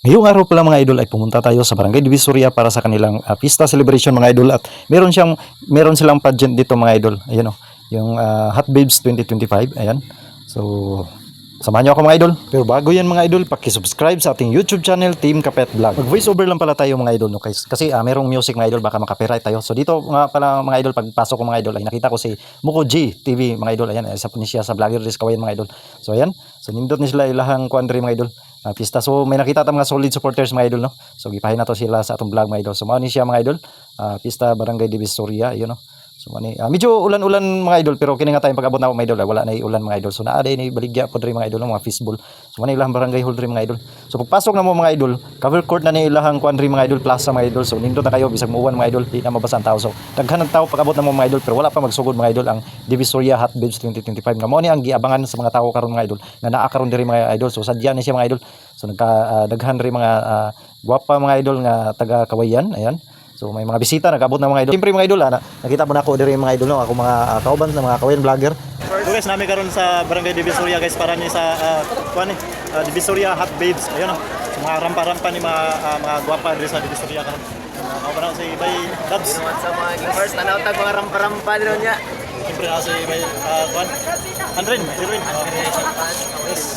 Ngayong araw pala mga idol ay pumunta tayo sa Barangay Divisoria para sa kanilang ah, pista celebration mga idol at meron siyang meron silang pageant dito mga idol. Ayan oh, yung ah, Hot Babes 2025. Ayan. So Samahan niyo ako mga idol. Pero bago yan mga idol, paki-subscribe sa ating YouTube channel Team Kapet Vlog. Mag voice over lang pala tayo mga idol no guys. Kasi ah, merong music mga idol baka makapiright tayo. So dito nga pala mga idol pagpasok ko mga idol ay nakita ko si Muko G TV mga idol. Ayan, isa po ni siya sa Vlogger Risk Kawayan mga idol. So ayan. So nindot ni sila ilahang kuandre mga idol. Ah, pista. So may nakita ta mga solid supporters mga idol no. So gipahin na to sila sa atong vlog mga idol. So mao ni siya mga idol. Ah, pista Barangay Divisoria, yun no. So mani ah, medyo ulan-ulan mga idol pero kini nga tayong pag-abot na ako, mga idol wala na ulan mga idol. So naa ni baligya pod ri mga idol mga fishball. So mani ilang barangay hall ri mga idol. So pagpasok na mo mga idol, cover court na ni ilahang kuan mga idol plaza mga idol. So nindot na kayo bisag muuwan mga idol, di na mabasa ang tao. So daghan ng tao pag-abot na mo mga idol pero wala pa magsugod mga idol ang Divisoria Hot Babes 2025. Nga mao ni ang giabangan sa mga tao karon mga idol na naa karon diri mga idol. So sadya ni siya mga idol. So nagka ah, daghan ri mga ah, gwapa mga idol nga taga Kawayan, ayan. So may mga bisita nagabot na mga idol. Siyempre mga idol, ah, na, nakita mo na ako diri mga idol no, ako mga uh, kauban na mga kawayan vlogger. So guys, nami karon sa Barangay Divisoria guys para ni sa uh, kuan ni uh, Divisoria Hot Babes. Ayun no. So, mga rampa-rampa ni mga ah, mga gwapa diri sa Divisoria karon. Uh, kauban ako si Bay Dubs. Sa mga gamers, nanawtag mga rampa-rampa din niya. Siyempre ako si Bay uh, kuan. Andrin, Irwin. Tonight,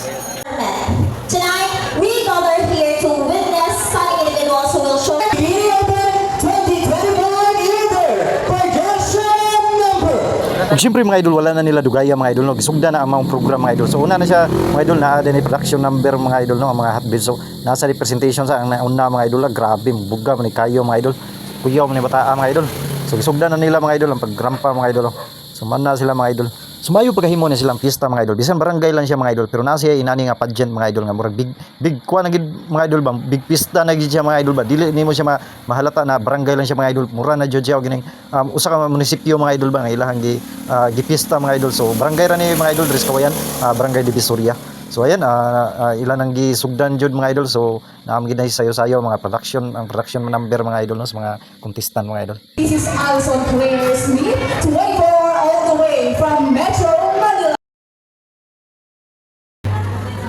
Ug siyempre mga idol, wala na nila dugaya mga idol no. Gisugda na ang mga program mga idol. So una na siya mga idol na din production number mga idol no, ang mga hot beats. So nasa representation sa ang una mga idol, ah, grabe buga man kayo mga idol. Kuyaw man ni bata mga idol. So gisugda na nila mga idol ang pagrampa mga idol. oh. So man na sila mga idol. Sumayo pagahimo na silang pista mga idol. Bisan barangay lang siya mga idol, pero na siya inani nga pageant mga idol nga murag big big kuha na gid mga idol ba, big pista na gid siya mga idol ba. Dili nimo siya ma, mahalata na barangay lang siya mga idol. Mura na jud gining um, usa ka munisipyo mga idol ba nga ilahang gi uh, gipista mga idol. So barangay ra ni mga idol Dres Kawayan, uh, barangay Divisoria. So ayan, uh, uh, ilan ang gisugdan jud mga idol. So naam gid sayo-sayo mga production, ang production number mga idol no, sa mga contestant mga idol. This is Alison Claire Smith, 24 all the way from Metro Manila.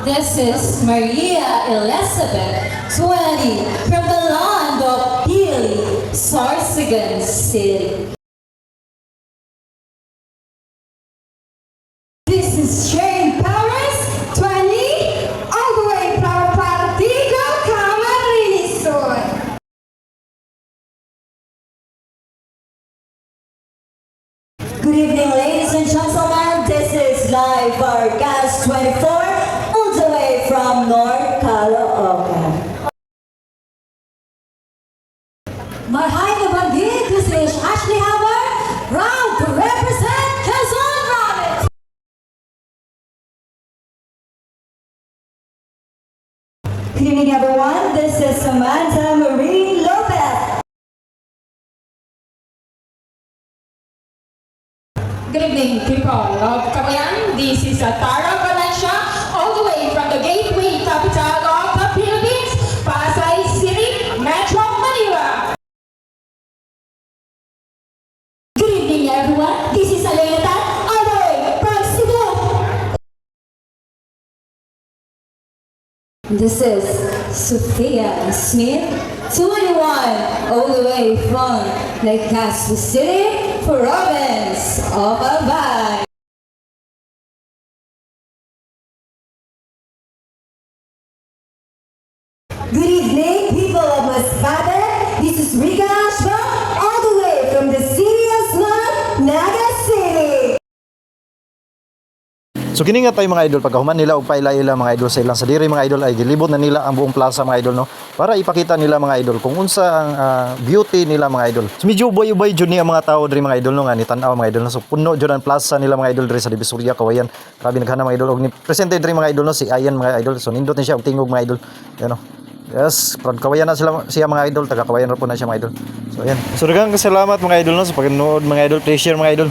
This is Maria Elizabeth, 20, from the land of Healy, Sorsogon City. Good evening, ladies and gentlemen. This is live broadcast 24, all the way from North Caloocan. Marhay na bandit, this is Ashley Hammer, proud to represent Quezon Province. Good evening, everyone. This is Samantha Good evening, people of Cagayan. This is Tara Valencia, all the way from the gateway capital of the Philippines, Pasay City, Metro Manila. Good evening, everyone. This is Alena Tan, all the way from Cebu. This is Sophia Smith, 21, all the way from Legazpi City, province of Albay. So kini nga tayo mga idol pagkahuman nila og paila-ila mga idol sa ilang sa diri mga idol ay gilibot na nila ang buong plaza mga idol no para ipakita nila mga idol kung unsa ang ah, beauty nila mga idol. So medyo ubay-ubay jud ni ang mga tao diri mga idol no nga ni tan-aw mga idol no so puno jud ang plaza nila mga idol diri sa Divisoria Kawayan. Grabe naghana mga idol og ni presente diri mga idol no si Ayan mga idol. So nindot ni siya og tingog mga idol. Yan no. Yes, proud kawayan na sila siya mga idol, taga kawayan ra po na siya mga idol. So yan. So daghang salamat mga idol no sa pagnood mga idol, pleasure mga idol.